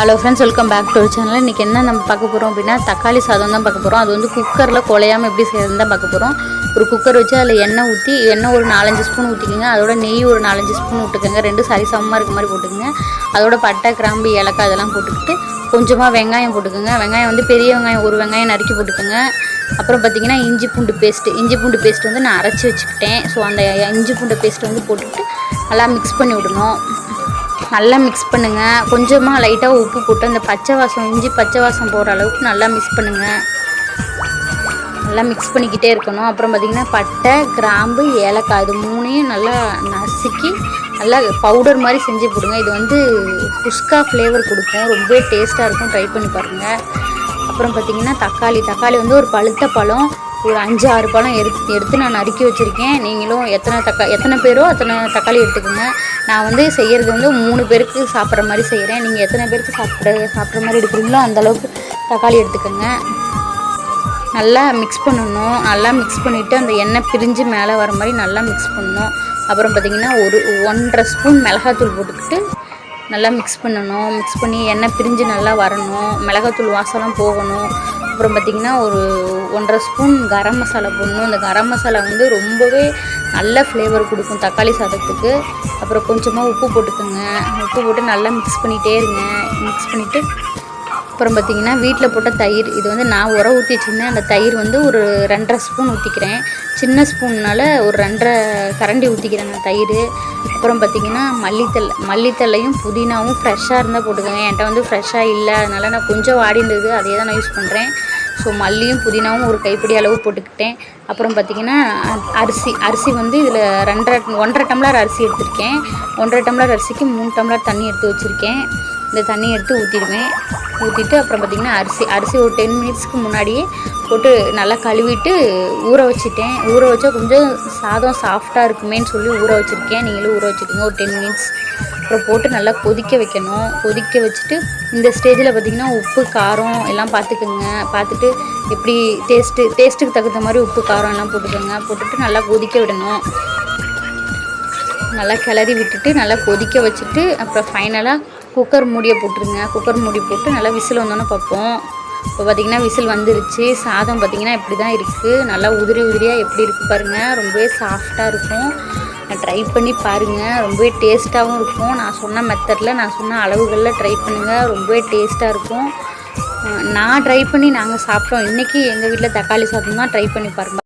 Hello friends welcome back to channel இன்றைக்கி என்ன நம்ம பார்க்க போகிறோம் அப்படின்னா தக்காளி சாதம் தான் பார்க்க போகிறோம் அது வந்து குக்கரில் குலையாமல் எப்படி செய்யறதுன்னு தான் பார்க்க போகிறோம் ஒரு குக்கர் வச்சு அதில் எண்ணெய் ஊற்றி எண்ணெய் ஒரு நாலஞ்சு ஸ்பூன் ஊற்றிக்கோங்க அதோட நெய் ஒரு நாலஞ்சு ஸ்பூன் விட்டுக்கோங்க ரெண்டு சரி சமமாக இருக்க மாதிரி போட்டுக்கோங்க. அதோட பட்டை கிராம்பு ஏலக்காய் அதெல்லாம் போட்டுக்கிட்டு கொஞ்சமாக வெங்காயம் போட்டுக்கோங்க. வெங்காயம் வந்து பெரிய வெங்காயம் ஒரு வெங்காயம் நறுக்கி போட்டுக்கோங்க. அப்புறம் பார்த்திங்கன்னா இஞ்சி பூண்டு பேஸ்ட்டு இஞ்சி பூண்டு பேஸ்ட் வந்து நான் அரைச்சி வச்சுக்கிட்டேன். ஸோ அந்த இஞ்சி பூண்டு பேஸ்ட் வந்து போட்டுக்கிட்டு நல்லா மிக்ஸ் பண்ணி விடணும். நல்லா மிக்ஸ் பண்ணுங்கள் கொஞ்சமாக லைட்டாக உப்பு போட்டு அந்த பச்சை வாசம் இஞ்சி பச்சை வாசம் போகிற அளவுக்கு நல்லா மிக்ஸ் பண்ணுங்கள் நல்லா மிக்ஸ் பண்ணிக்கிட்டே இருக்கணும். அப்புறம் பார்த்திங்கன்னா பட்டை கிராம்பு ஏலக்காய் இது மூணையும் நல்லா நசுக்கி நல்லா பவுடர் மாதிரி செஞ்சு போடுங்க. இது வந்து குஸ்கா ஃப்ளேவர் கொடுக்கும். ரொம்ப டேஸ்ட்டாக இருக்கும். ட்ரை பண்ணி பாருங்கள் அப்புறம் பார்த்திங்கன்னா தக்காளி. தக்காளி வந்து ஒரு பழுத்த பழம். ஒரு அஞ்சு ஆறு பழம் எடுத்து எடுத்து நான் நறுக்கி வச்சுருக்கேன். நீங்களும் எத்தனை தக்கா எத்தனை பேரோ அத்தனை தக்காளி எடுத்துக்கோங்க. நான் வந்து செய்கிறது வந்து மூணு பேருக்கு சாப்பிட்ற மாதிரி செய்கிறேன் நீங்கள் எத்தனை பேருக்கு சாப்பிட்ற சாப்பிட்ற மாதிரி எடுக்கிறீங்களோ அந்தளவுக்கு தக்காளி எடுத்துக்கோங்க. நல்லா மிக்ஸ் பண்ணணும். நல்லா மிக்ஸ் பண்ணிவிட்டு அந்த எண்ணெய் பிரிஞ்சு மேலே வர மாதிரி நல்லா மிக்ஸ் பண்ணணும். அப்புறம் பார்த்திங்கன்னா ஒரு ஒன்றரை ஸ்பூன் மிளகாத்தூள் போட்டுக்கிட்டு நல்லா மிக்ஸ் பண்ணணும். மிக்ஸ் பண்ணி எண்ணெய் பிரிஞ்சு நல்லா வரணும். மிளகாத்தூள் வாசலாம் போகணும். அப்புறம் பார்த்திங்கன்னா ஒரு ஒன்றரை ஸ்பூன் கரம் மசாலா போடணும். அந்த கரம் மசாலா வந்து ரொம்பவே நல்ல ஃப்ளேவர் கொடுக்கும் தக்காளி சாதத்துக்கு. அப்புறம் கொஞ்சமாக உப்பு போட்டுக்கோங்க. உப்பு போட்டு நல்லா மிக்ஸ் பண்ணிகிட்டே இருங்க. மிக்ஸ் பண்ணிவிட்டு அப்புறம் பார்த்திங்கன்னா வீட்டில் போட்ட தயிர் இது வந்து நான் உரம் ஊற்றி வச்சுருந்தேன் அந்த தயிர் வந்து ஒரு ரெண்டரை ஸ்பூன் ஊற்றிக்கிறேன் சின்ன ஸ்பூன்னால் ஒரு ரெண்டரை கரண்டி ஊற்றிக்கிறேன் நான் தயிர். அப்புறம் பார்த்திங்கன்னா மல்லித்தலை மல்லித்தலையும் புதினாவும் ஃப்ரெஷ்ஷாக இருந்தால் போட்டுக்கோங்க. என்கிட்ட வந்து ஃப்ரெஷ்ஷாக இல்லை. அதனால் நான் கொஞ்சம் வாடி இருந்தது. அதே தான் நான் யூஸ் பண்ணுறேன் ஸோ மல்லியும் புதினாவும் ஒரு கைப்பிடி அளவு போட்டுக்கிட்டேன். அப்புறம் பார்த்திங்கன்னா அரிசி அரிசி வந்து இதில் ரெண்டரை ஒன்றரை டம்ளர் அரிசி எடுத்திருக்கேன். ஒன்றரை டம்ளர் அரிசிக்கு மூணு டம்ளர் தண்ணி எடுத்து வச்சுருக்கேன். இந்த தண்ணியை எடுத்து ஊற்றிடுவேன் ஊற்றிட்டு அப்புறம் பார்த்திங்கன்னா அரிசி அரிசி ஒரு டென் மினிட்ஸ்க்கு முன்னாடியே போட்டு நல்லா கழுவிட்டு ஊற வச்சுட்டேன். ஊற வச்சா கொஞ்சம் சாதம் சாஃப்டாக இருக்குமேன்னு சொல்லி ஊற வச்சுருக்கேன். நீங்களும் ஊற வச்சுருக்கீங்க. ஒரு டென் மினிட்ஸ் அப்புறம் போட்டு நல்லா கொதிக்க வைக்கணும். கொதிக்க வச்சுட்டு இந்த ஸ்டேஜில் பார்த்திங்கன்னா உப்பு காரம் எல்லாம் பார்த்துக்குங்க பார்த்துட்டு எப்படி டேஸ்ட்டு டேஸ்ட்டுக்கு தகுந்த மாதிரி உப்பு காரம் எல்லாம் போட்டுக்கோங்க. போட்டுட்டு நல்லா கொதிக்க விடணும். நல்லா கிளறி விட்டுட்டு நல்லா கொதிக்க வச்சுட்டு அப்புறம் ஃபைனலாக குக்கர் மூடியை போட்டுருங்க. குக்கர் மூடி போட்டு நல்லா விசில் வந்தோன்னே பார்ப்போம். இப்போ பார்த்திங்கன்னா விசில் வந்துருச்சு. சாதம் பார்த்திங்கன்னா இப்படி தான் இருக்குது நல்லா உதிரி உதிரியாக எப்படி இருக்குது பாருங்கள் ரொம்பவே சாஃப்டாக இருக்கும். ட்ரை பண்ணி பாருங்கள் ரொம்பவே டேஸ்ட்டாகவும் இருக்கும். நான் சொன்ன மெத்தடில் நான் சொன்ன அளவுகளில் ட்ரை பண்ணுங்கள் ரொம்பவே டேஸ்ட்டாக இருக்கும். நான் ட்ரை பண்ணி நாங்கள் சாப்பிட்டோம். இன்றைக்கி எங்கள் வீட்டில் தக்காளி சாதம் தான் ட்ரை பண்ணி பாருங்கள்